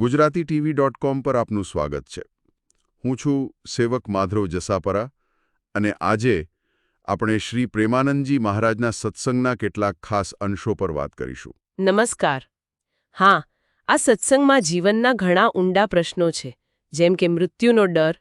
Gujarati TV dot com પર આપનું સ્વાગત છે. હું છું સેવક માધવ જસાપરા અને આજે આપણે શ્રી પ્રેમાનંદજી મહારાજના સત્સંગના કેટલાક ખાસ અંશો પર વાત કરીશું. નમસ્કાર. હા આ સત્સંગમાં જીવનના ઘણા ઊંડા પ્રશ્નો છે જેમ કે મૃત્યુનો ડર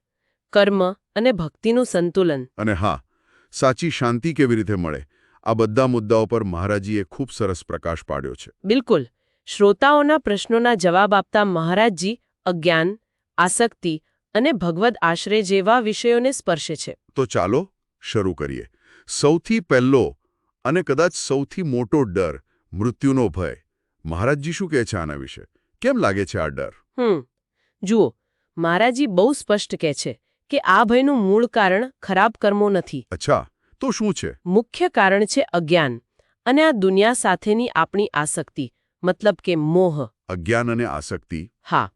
કર્મ અને ભક્તિનું સંતુલન. અને હા સાચી શાંતિ કેવી રીતે મળે આ બધા મુદ્દાઓ પર મહારાજીએ ખૂબ સરસ પ્રકાશ પાડ્યો છે. બિલકુલ. શ્રોતાઓના પ્રશ્નોના જવાબ આપતા મહારાજજી અજ્ઞાન આસક્તિ અને ભગવદ આશ્રય જેવા વિષયોને સ્પર્શે છે. તો ચાલો શરૂ કરીએ. સૌથી પહેલો અને કદાચ સૌથી મોટો ડર મૃત્યુનો ભય. મહારાજજી શું કહે છે આના વિશે? કેમ લાગે છે આ ડર? હમ જુઓ મહારાજજી બહુ સ્પષ્ટ કહે છે કે આ ભયનું મૂળ કારણ ખરાબ કર્મો નથી. અચ્છા તો શું છે? મુખ્ય કારણ છે અજ્ઞાન અને આ દુનિયા સાથેની આપણી આસક્તિ. મતલબ કે મોહ. અજ્ઞાન અને આસક્તિ. હા.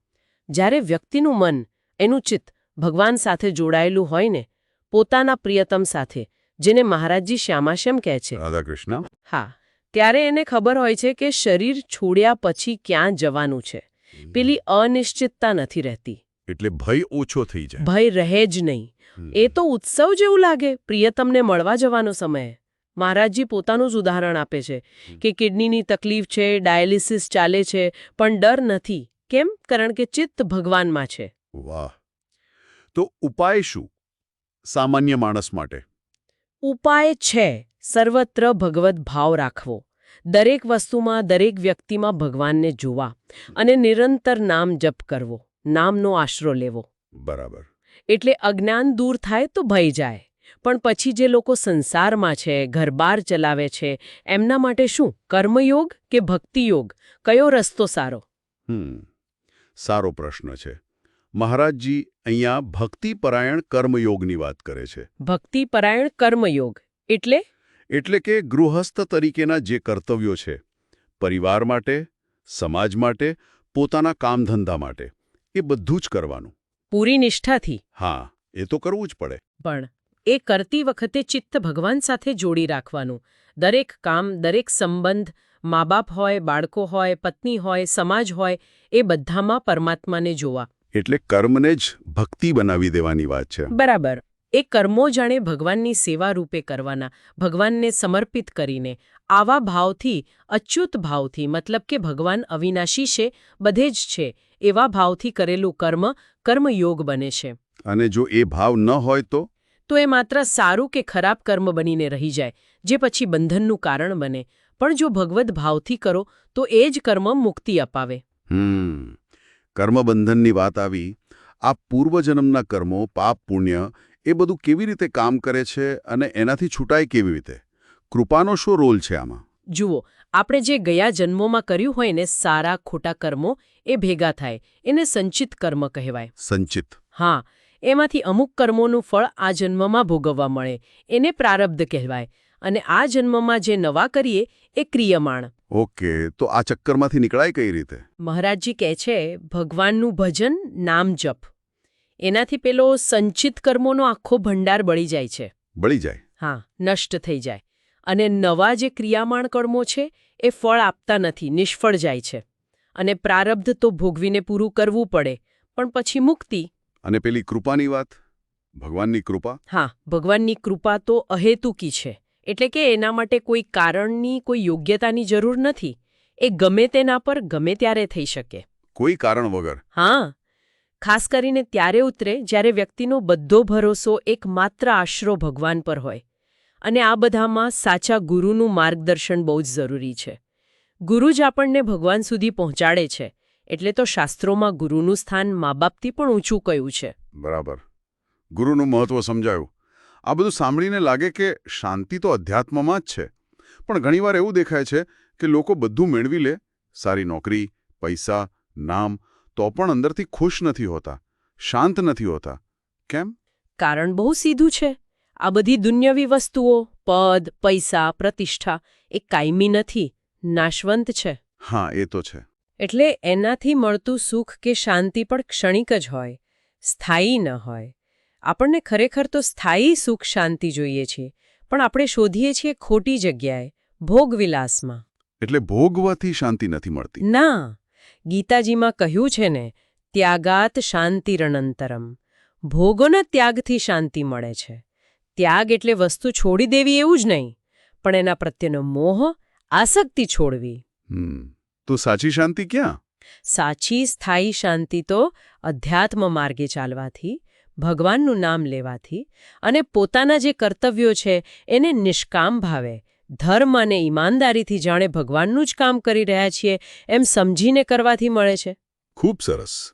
જ્યારે વ્યક્તિનું મન એનું ચિત્ત ભગવાન સાથે જોડાયેલું હોય ને પોતાના પ્રિયતમ સાથે જેને મહારાજજી શ્યામાશ્યમ કહે છે. રાધાકૃષ્ણ. હા. ત્યારે એને ખબર હોય છે કે શરીર છોડ્યા પછી ક્યાં જવાનું છે. પેલી અનિશ્ચિતતા નથી રહેતી. એટલે ભય ઓછો થઈ જાય. ભય રહે જ નહીં. એ તો ઉત્સવ જેવું લાગે પ્રિયતમને મળવા જવાનો સમય. મહારાજજી પોતાનું જ ઉદાહરણ આપે છે કે કિડનીની તકલીફ છે ડાયાલિસિસ ચાલે છે પણ ડર નથી. કેમ? કારણ કે ચિત્ત ભગવાનમાં છે. વાહ. તો ઉપાય શું? સામાન્ય માણસ માટે. ઉપાય છે સર્વત્ર ભગવત ભાવ રાખવો. દરેક વસ્તુમાં દરેક વ્યક્તિમાં ભગવાનને જોવા અને નિરંતર નામ જપ કરવો નામનો આશરો લેવો. બરાબર. એટલે અજ્ઞાન દૂર થાય તો ભય જાય. પણ પછી જે લોકો સંસારમાં છે ઘરબાર ચલાવે છે એમના માટે શું? કર્મયોગ કે ભક્તિયોગ? કયો રસ્તો સારો? સારો પ્રશ્ન છે. મહારાજજી અહીંયા ભક્તિપરાયણ કર્મયોગની વાત કરે છે. ભક્તિપરાયણ કર્મયોગ. એટલે? એટલે કે ગૃહસ્થ તરીકેના જે કર્તવ્યો છે. પરિવાર માટે સમાજ માટે પોતાના કામધંધા માટે. એ બધું જ કરવાનું. પૂરી નિષ્ઠાથી? હા એ તો કરવું જ પડે. પણ એ કરતી વખતે ચિત્ત ભગવાન સાથે જોડી રાખવાનું. દરેક કામ દરેક સંબંધ મા બાપ હોય બાળકો હોય પત્ની હોય સમાજ હોય એ બધામાં પરમાત્માને જોવા. એટલે કર્મને જ ભક્તિ બનાવી દેવાની વાત છે. બરાબર. એ કર્મો જાણે ભગવાનની સેવા રૂપે કરવાના ભગવાનને સમર્પિત કરીને. આવા ભાવથી અચ્યુત ભાવથી મતલબ કે ભગવાન અવિનાશી છે બધે જ છે. એવા ભાવથી કરેલું કર્મ કર્મયોગ બને છે. અને જો એ ભાવ ન હોય તો? તો એ માત્ર સારું કે ખરાબ કર્મ બનીને રહી જાય જે પછી બંધનનું કારણ બને. પણ જો ભગવદ ભાવથી કરો તો એ જ કર્મ મુક્તિ અપાવે. હમ. કર્મબંધનની વાત આવી. આ પૂર્વજન્મના કર્મો પાપ પુણ્ય એ બધું કેવી રીતે કામ કરે છે અને એનાથી છૂટાય કેવી રીતે? કૃપાનો શું રોલ છે આમાં? જુઓ આપણે જે ગયા જન્મોમાં કર્યું હોય ને સારા ખોટા કર્મો એ ભેગા થાય. એને સંચિત કર્મ કહેવાય. સંચિત. હા એમાંથી અમુક કર્મોનું ફળ આ જન્મમાં ભોગવવા મળે એને પ્રારબ્ધ કહેવાય. અને આ જન્મમાં જે નવા કરીએ એ ક્રિયમાણ. ઓકે તો આ ચક્કરમાંથી નીકળાય કઈ રીતે? મહારાજજી કહે છે ભગવાનનું ભજન નામ જપ. એનાથી પેલો સંચિત કર્મોનો આખો ભંડાર બળી જાય છે. બળી જાય. હા નષ્ટ થઈ જાય. અને નવા જે ક્રિયામાણ કર્મો છે એ ફળ આપતા નથી નિષ્ફળ જાય છે. અને પ્રારબ્ધ તો ભોગવીને પૂરું કરવું પડે પણ પછી મુક્તિ અને પેલી કૃપાની વાત? ભગવાનની કૃપા? હા ભગવાનની કૃપા તો અહેતુકી છે. એટલે કે એના માટે કોઈ કારણની કોઈ યોગ્યતાની જરૂર નથી. એ ગમે તેના પર ગમે ત્યારે થઈ શકે. કોઈ કારણ વગર? હા. ખાસ કરીને ત્યારે ઉતરે જ્યારે વ્યક્તિનો બધો ભરોસો એકમાત્ર આશરો ભગવાન પર હોય. અને આ બધામાં સાચા ગુરુનું માર્ગદર્શન બહુ જ જરૂરી છે. ગુરુ જ આપણને ભગવાન સુધી પહોંચાડે છે. એટલે તો શાસ્ત્રોમાં ગુરુનું સ્થાન મા બાપથી પણ ઊંચું કયું છે. બરાબર. ગુરુનું મહત્વ સમજાયું. આ બધું સાંભળીને લાગે કે શાંતિ તો અધ્યાત્મમાં જ છે. પણ ઘણીવાર એવું દેખાય છે કે લોકો બધું મેળવી લે સારી નોકરી પૈસા નામ તો પણ અંદરથી ખુશ નથી હોતા શાંત નથી હોતા. કેમ? કારણ બહુ સીધું છે. આ બધી દુન્યવી વસ્તુઓ પદ પૈસા પ્રતિષ્ઠા એ કાયમી નથી નાશવંત છે. હા એ તો છે. એટલે એનાથી મળતું સુખ કે શાંતિ પણ ક્ષણિક જ હોય સ્થાયી ન હોય. આપણને ખરેખર તો સ્થાયી સુખ શાંતિ જોઈએ છીએ પણ આપણે શોધીએ છીએ ખોટી જગ્યાએ ભોગવિલાસમાં એટલે ભોગવાથી શાંતિ નથી મળતી? ના! ગીતાજીમાં કહ્યું છે ને ત્યાગાત શાંતિરણંતરમ ભોગોના ત્યાગથી શાંતિ મળે છે. ત્યાગ એટલે વસ્તુ છોડી દેવી એવું જ નહીં પણ એના પ્રત્યેનો મોહ આસક્તિ છોડવી. હમ. તો સાચી શાંતિ ક્યાં? સાચી સ્થાયી શાંતિ તો અધ્યાત્મ માર્ગે ચાલવાથી ભગવાનનું નામ લેવાથી અને પોતાના જે કર્તવ્યો છે એને નિષ્કામ ભાવે. ધર્મ અને ઈમાનદારીથી જાણે ભગવાનનું જ કામ કરી રહ્યા છીએ એમ સમજીને કરવાથી મળે છે. ખૂબ સરસ.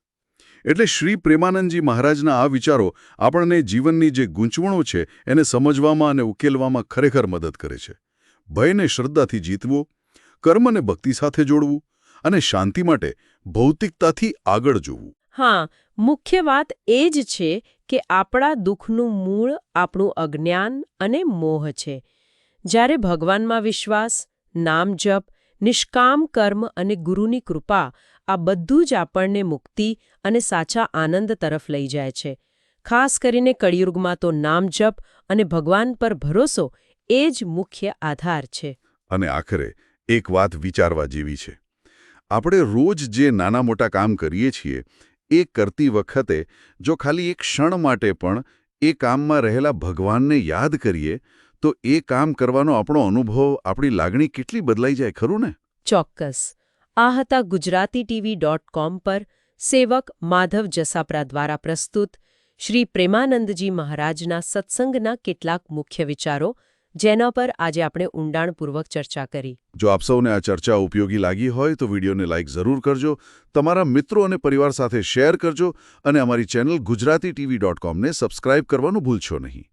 એટલે શ્રી પ્રેમાનંદજી મહારાજના આ વિચારો આપણને જીવનની જે ગૂંચવણો છે એને સમજવામાં અને ઉકેલવામાં ખરેખર મદદ કરે છે. ભયને શ્રદ્ધાથી જીતવો કર્મને ભક્તિ સાથે જોડવું અને શાંતિ માટે ભૌતિકતાથી આગળ જોવું. હા મુખ્ય વાત એ જ છે કે આપણા દુઃખનું મૂળ આપણું અજ્ઞાન અને મોહ છે. જ્યારે ભગવાનમાં વિશ્વાસ નામ જપ નિષ્કામ કર્મ અને ગુરુની કૃપા આ બધું જ આપણને મુક્તિ અને સાચા આનંદ તરફ લઈ જાય છે. ખાસ કરીને કળિયુગમાં તો નામ જપ અને ભગવાન પર ભરોસો એ જ મુખ્ય આધાર છે. અને આખરે એક વાત વિચારવા જેવી છે. આપણે રોજ જે નાના મોટા કામ કરીએ છીએ, એ કરતી વખતે જો ખાલી એક ક્ષણ માટે પણ એ કામમાં રહેલા ભગવાનને યાદ કરીએ, તો એ કામ કરવાનો આપણો અનુભવ, આપણી લાગણી કેટલી બદલાઈ જાય, ખરું ને? ચોક્કસ. આ હતા ગુજરાતી ટીવી ડોટ કોમ પર સેવક માધવ જસાપરા દ્વારા પ્રસ્તુત શ્રી પ્રેમાનંદજી મહારાજના સત્સંગના કેટલાક મુખ્ય વિચારો જેના પર આજે આપણે ઊંડાણપૂર્વક ચર્ચા કરી. જો આપ સૌને આ ચર્ચા ઉપયોગી લાગી હોય તો વિડીયોને લાઇક જરૂર કરજો, તમારા મિત્રો અને પરિવાર સાથે શેર કરજો અને અમારી ચેનલ ગુજરાતી ટીવી ડોટ કોમને સબસ્ક્રાઇબ કરવાનું ભૂલશો નહીં.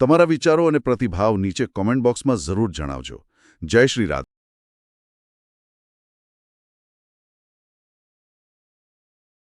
તમારા વિચારો અને પ્રતિભાવ નીચે કોમેન્ટ બોક્સમાં જરૂર જણાવજો. જય શ્રી રાધે.